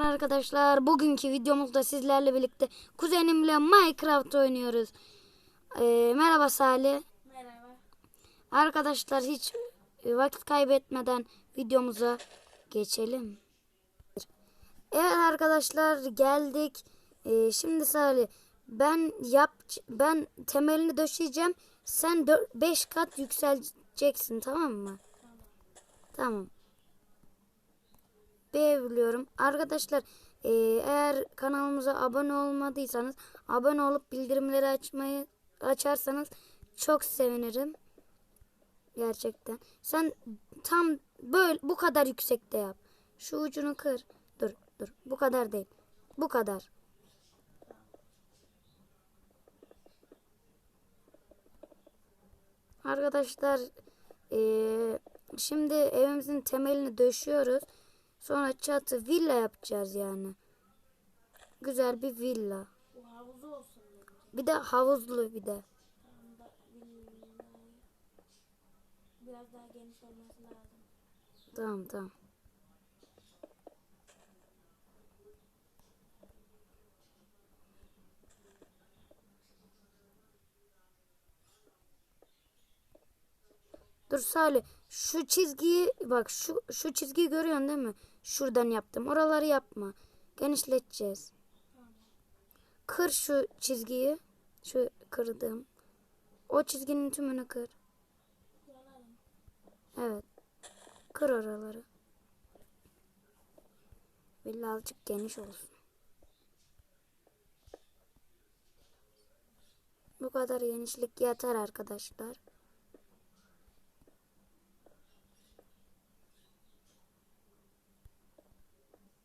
Selamlar arkadaşlar. Bugünkü videomuzda sizlerle birlikte kuzenimle Minecraft oynuyoruz. Ee, merhaba Salih. Merhaba. Arkadaşlar hiç vakit kaybetmeden videomuza geçelim. Evet arkadaşlar geldik. Ee, şimdi Salih ben yap ben temelini döşeyeceğim. Sen 5 kat yükseleceksin tamam mı? Tamam. Beğeniyorum. Arkadaşlar e, eğer kanalımıza abone olmadıysanız abone olup bildirimleri açmayı açarsanız çok sevinirim. Gerçekten. Sen tam böyle bu kadar yüksekte yap. Şu ucunu kır. Dur dur. Bu kadar değil. Bu kadar. Arkadaşlar eee, şimdi evimizin temelini döşüyoruz. Sonra çatı villa yapacağız yani. Güzel bir villa. Bir de havuzlu bir de. Biraz daha geniş olması lazım. Tamam tamam. Dur Salih şu çizgiyi bak şu şu çizgiyi görüyorsun değil mi? Şuradan yaptım. Oraları yapma. Genişleteceğiz. Kır şu çizgiyi. Şu kırdığım. O çizginin tümünü kır. Evet. Kır oraları. Birazcık geniş olsun. Bu kadar genişlik yeter arkadaşlar.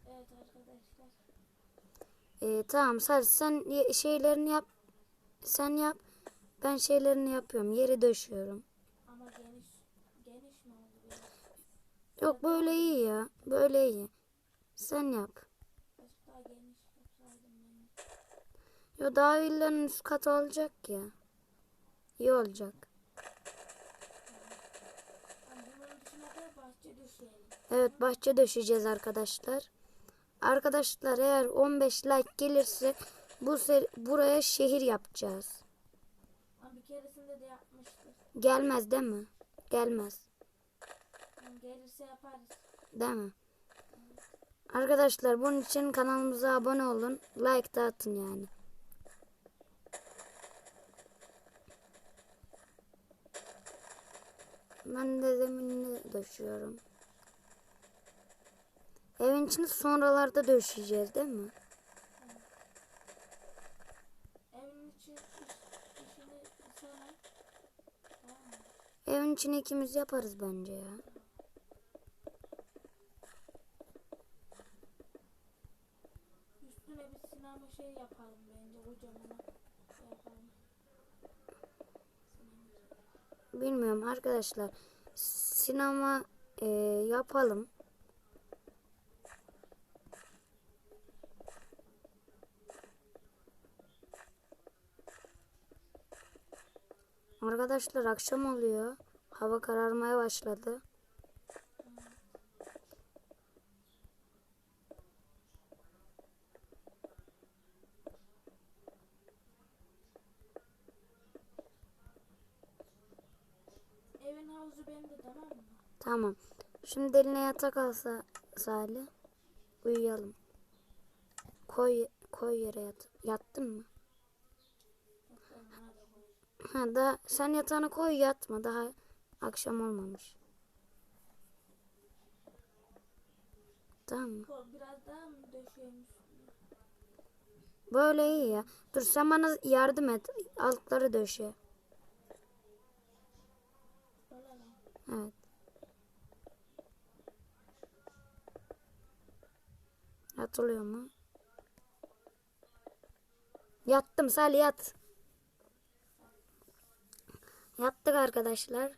Evet arkadaşlar. Ee, tamam sadece sen şeylerini yap. Sen yap. Ben şeylerini yapıyorum. Yeri döşüyorum. Ama geniş geniş mi oldu? Yok böyle iyi ya. Böyle iyi. Sen yap. Biraz daha geniş yapsaydım ben. Yo daha villanın üst katı olacak ya. İyi olacak. Evet bahçe döşeyeceğiz arkadaşlar. Arkadaşlar eğer 15 like gelirse bu seri, buraya şehir yapacağız. Bir keresinde de yapmıştık. Gelmez değil mi? Gelmez. Gelirse yaparız. Değil mi? Arkadaşlar bunun için kanalımıza abone olun. Like da atın yani. Ben de zeminini döşüyorum. Evin içini sonralarda döşeyeceğiz değil mi? Evin içi sonra? Evin ikimiz yaparız bence ya. Üstüne bir sinema şey yapalım bence kocaman şey yapalım. Bilmiyorum arkadaşlar. Sinema e, yapalım. Arkadaşlar akşam oluyor. Hava kararmaya başladı. Evin havuzu bende tamam mı? Tamam. Şimdi eline yatak alsa Salih. Uyuyalım. Koy koy yere yat. Yattın mı? Yoksa bana da koy. Ha da sen yatağına koy yatma. Daha akşam olmamış. Tamam mı? Biraz daha mı üstüne? Böyle iyi ya. Dur sen bana yardım et. Altları döşe. Evet. Yatılıyor mu? Yattım Salih yat. Yattık arkadaşlar.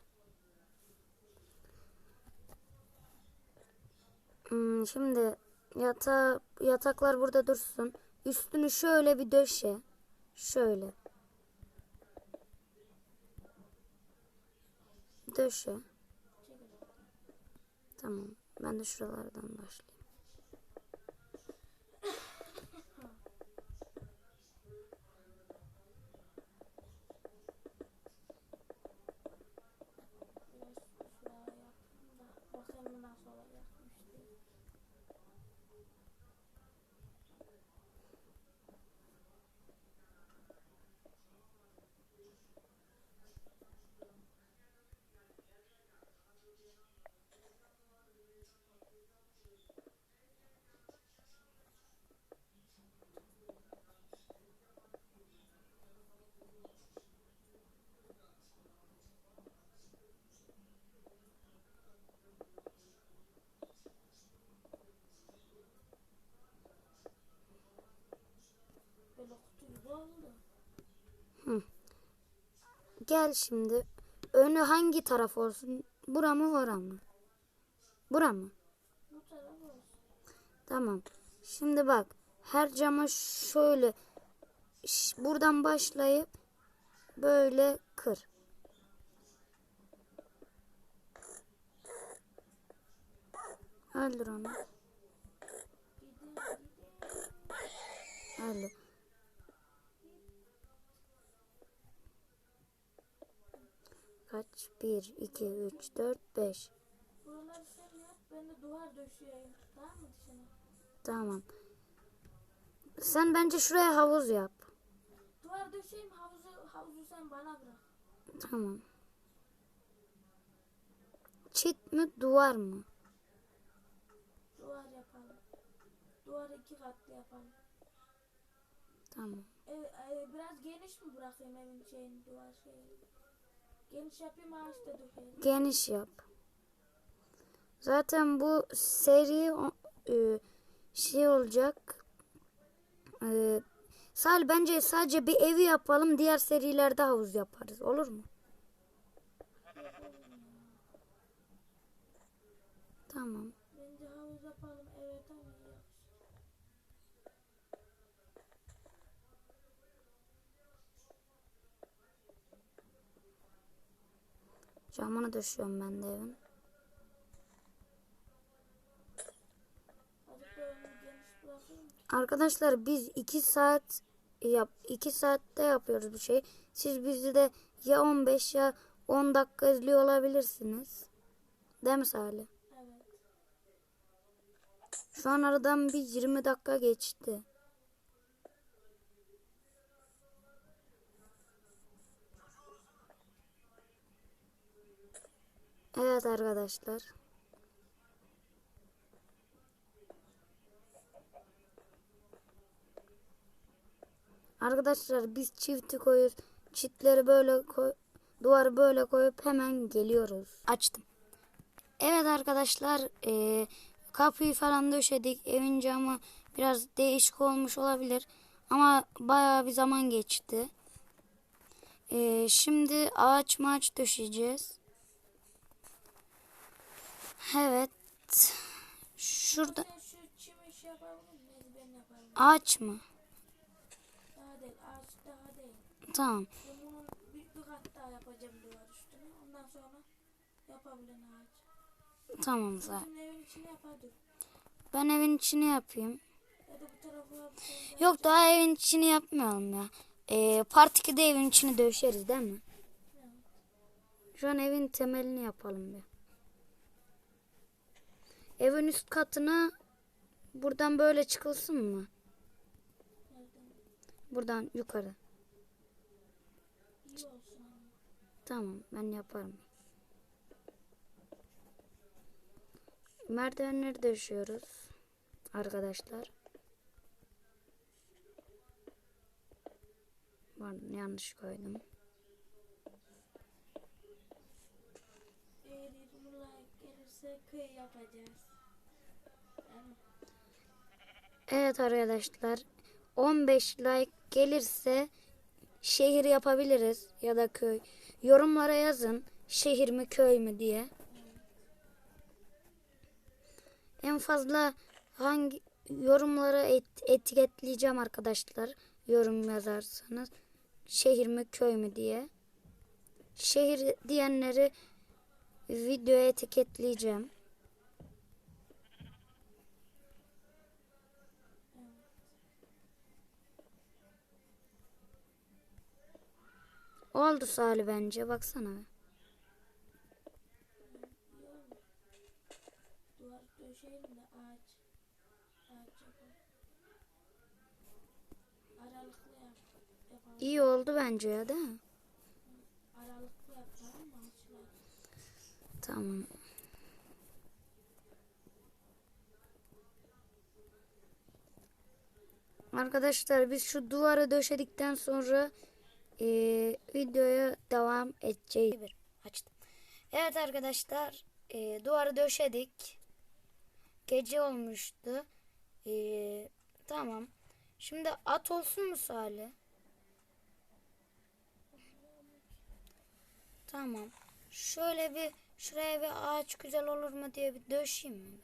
Hmm, şimdi yata yataklar burada dursun. Üstünü şöyle bir döşe. Şöyle. Döşe. Tamam. Ben de şuralardan başlayayım. Gel şimdi. Önü hangi taraf olsun? Bura mı ora mı? Bura mı? Bu taraf olsun. Tamam. Şimdi bak. Her cama şöyle buradan başlayıp böyle kır. Öldür onu. Öldür. Kaç? 1, 2, 3, 4, 5. Buraları sen yap. Ben de duvar döşeyeyim. Tamam mı dışına? Tamam. Sen bence şuraya havuz yap. Duvar döşeyim havuzu, havuzu sen bana bırak. Tamam. Çit mi duvar mı? Duvar yapalım. Duvarı iki katlı yapalım. Tamam. E, e, biraz geniş mi bırakayım evin şeyini duvar şeyini? Geniş yapayım. Geniş yap. Zaten bu seri e, şey olacak. E, Sal bence sadece bir evi yapalım. Diğer serilerde havuz yaparız. Olur mu? Tamam. Bence havuz yapalım evet ama yakışır. Camını döşüyorum ben de evin. Arkadaşlar biz 2 saat yap 2 saatte yapıyoruz bu şeyi. Siz bizi de ya 15 ya 10 dakika izliyor olabilirsiniz. Değil mi Salih? Evet. Şu an aradan bir 20 dakika geçti. Evet arkadaşlar. Arkadaşlar biz çifti koyuyoruz. Çitleri böyle koy, duvarı böyle koyup hemen geliyoruz. Açtım. Evet arkadaşlar eee, kapıyı falan döşedik. Evin camı biraz değişik olmuş olabilir. Ama bayağı bir zaman geçti. Eee, şimdi ağaç maç döşeyeceğiz. Evet. Şurada Sen şu çim işi yapabilir miyiz? Ben yaparım. ağaç mı? Daha değil. Ağaç daha değil. Tamam. Ben bunun bir, bir kat daha yapacağım duvar üstüne. Ondan sonra yapabilen ağaç. Tamam zaten. Evin içine. Ben evin içini yapayım. Ya da bu tarafa bir tane daha- Yok daha evin içini yapmayalım ya. Ee, part 2'de evin içini döşeriz değil mi? Şu an evin temelini yapalım bir. Evin üst katına buradan böyle çıkılsın mı? Buradan yukarı. Tamam ben yaparım. Merdivenleri döşüyoruz. Arkadaşlar. Pardon, yanlış koydum. Eğer 20 Evet arkadaşlar 15 like gelirse şehir yapabiliriz ya da köy. Yorumlara yazın şehir mi köy mü diye. En fazla hangi yorumlara et- etiketleyeceğim arkadaşlar. Yorum yazarsanız şehir mi köy mü diye. Şehir diyenleri videoya etiketleyeceğim. Oldu Salih bence baksana. İyi oldu. Bence ya değil mi? Tamam. Arkadaşlar biz şu duvarı döşedikten sonra eee, videoya devam edeceğiz. Açtım. Evet arkadaşlar eee, duvarı döşedik. Gece olmuştu. Eee, tamam. Şimdi at olsun mu Salih? Tamam. Şöyle bir şuraya bir ağaç güzel olur mu diye bir döşeyim mi?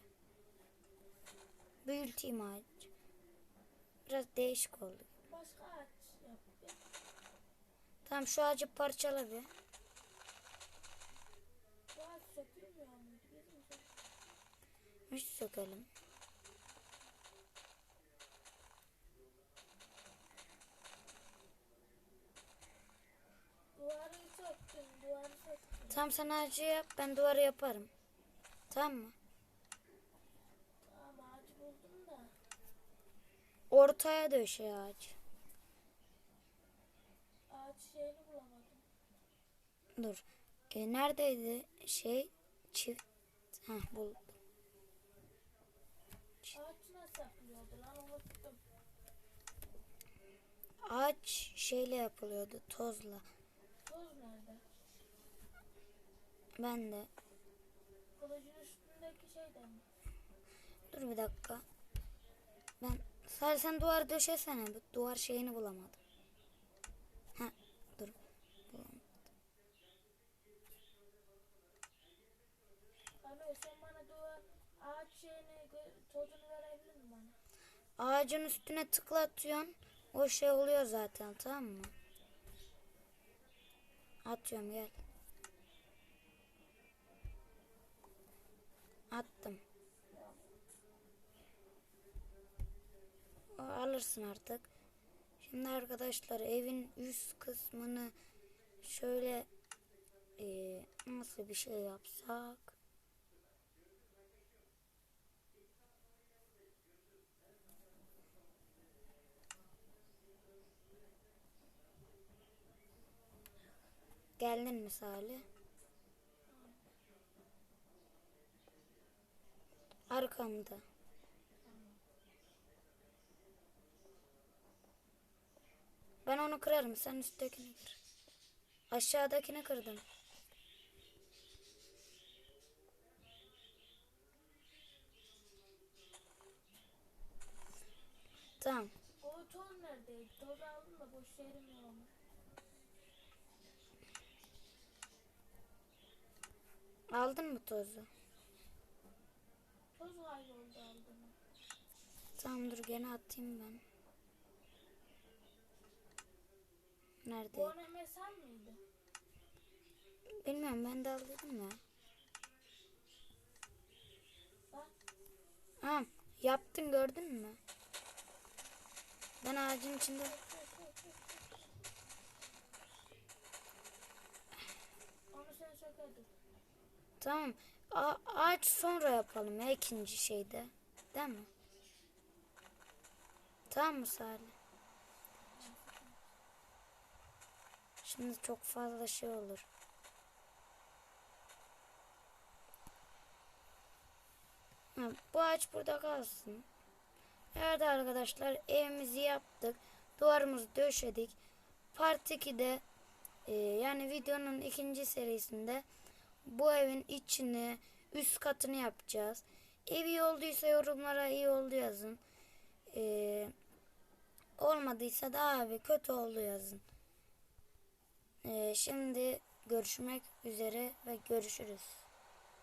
Büyüteyim ağaç. Biraz değişik oldu. Başka ağaç yap. Tamam şu ağacı parçala bir. Bu ağaç sökülmüyor söktük? Hiç sökelim. Duvarı söktüm. Duvarı Tamam sen ağacı yap ben duvarı yaparım. Tamam mı? Tamam ağacı buldum da. Ortaya döşe ağaç. Ağaç şeyini bulamadım. Dur. E, neredeydi şey çift? Heh buldum. Ağaç nasıl yapılıyordu lan unuttum. Ağaç şeyle yapılıyordu tozla. Toz nerede? Ben de. Kılıcın üstündeki şeyden mi? Dur bir dakika. Ben sadece sen duvar döşesene. Bu duvar şeyini bulamadım. Ha dur. Bulamadım. Alo sen bana duvar ağaç şeyini tozunu verebilir misin bana? Ağacın üstüne tıklatıyorsun. O şey oluyor zaten tamam mı? Atıyorum gel. Attım. Alırsın artık. Şimdi arkadaşlar evin üst kısmını şöyle eee, nasıl bir şey yapsak? Geldin mi Salih? Arkamda. Ben onu kırarım. Sen üsttekini kır. Aşağıdakini kırdım. Tamam. O toz neredeydi? Toz aldım da boş yerim yok. Aldın mı tozu? Toz kayboldu aldım. Tamam dur gene atayım ben. Bu Nerede? ona mesaj mıydı? Bilmiyorum ben de aldıydım ya. Bak Tamam yaptın gördün mü? Ben ağacın içinde onu sen sökerdin. Tamam. A- ağaç sonra yapalım ya ikinci şeyde. Değil mi? Tamam mı Salih? Şimdi çok fazla şey olur. Ha, bu ağaç burada kalsın. Evet arkadaşlar evimizi yaptık. Duvarımızı döşedik. Part 2'de e, yani videonun ikinci serisinde bu evin içini üst katını yapacağız. Ev iyi olduysa yorumlara iyi oldu yazın. E, olmadıysa da abi kötü oldu yazın. E, şimdi görüşmek üzere ve görüşürüz.